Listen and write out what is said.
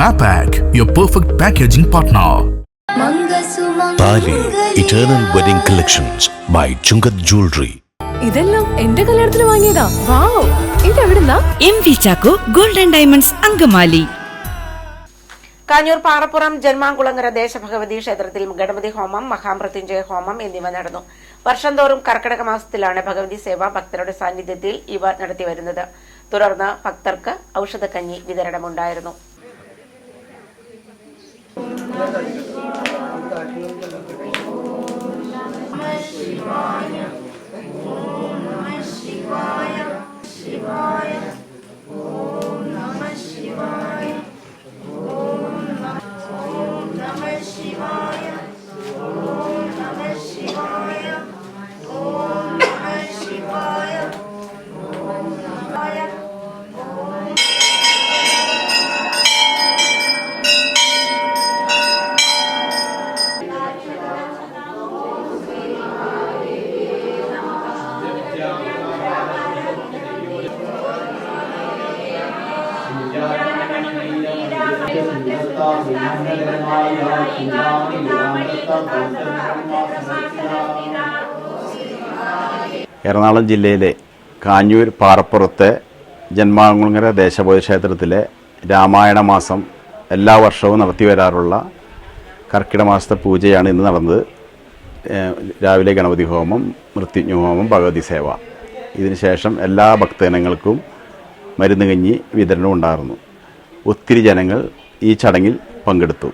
Mapac, your perfect packaging partner. Thali eternal wedding collections by Chungath jewellery ഇതെല്ലാം എന്റെ കല്യാണത്തിന് വാങ്ങിയതാ. Wow. ഇതെവിടുന്നാ? M V Chacko golden diamonds Angamaly. Kanjoor Parappuram Janmamkulangara ദേശഭഗവതി ക്ഷേത്രത്തിൽ ഗണപതി ഹോമം മഹാമൃത്യുഞ്ജയ ഹോമം എന്നിവ നടന്നു. വർഷം തോറും കർക്കിടക മാസത്തിലാണ് ഭഗവതി സേവ ഭക്തരുടെ സാന്നിധ്യത്തിൽ ഇവ നടത്തിവരുന്നത് തുടർന്ന് ഭക്തർക്ക് ഔഷധക്കഞ്ഞി വിതരണമുണ്ടായിരുന്നു. Gracias. എറണാകുളം ജില്ലയിലെ കാഞ്ഞൂർ പാറപ്പുറത്തെ ജന്മാകുളങ്ങര ദേശബോധ ക്ഷേത്രത്തിലെ രാമായണ മാസം എല്ലാ വർഷവും നടത്തി വരാറുള്ള കർക്കിട മാസത്തെ പൂജയാണ് ഇന്ന് നടന്നത്. രാവിലെ ഗണപതി ഹോമം മൃത്യുജ്ഞ ഹോമം ഭഗവതി സേവ. ഇതിനുശേഷം എല്ലാ ഭക്തജനങ്ങൾക്കും മരുന്ന് കഞ്ഞി വിതരണം ഉണ്ടായിരുന്നു ഒത്തിരി ജനങ്ങൾ ഈ ചടങ്ങിൽ പങ്കെടുത്തു.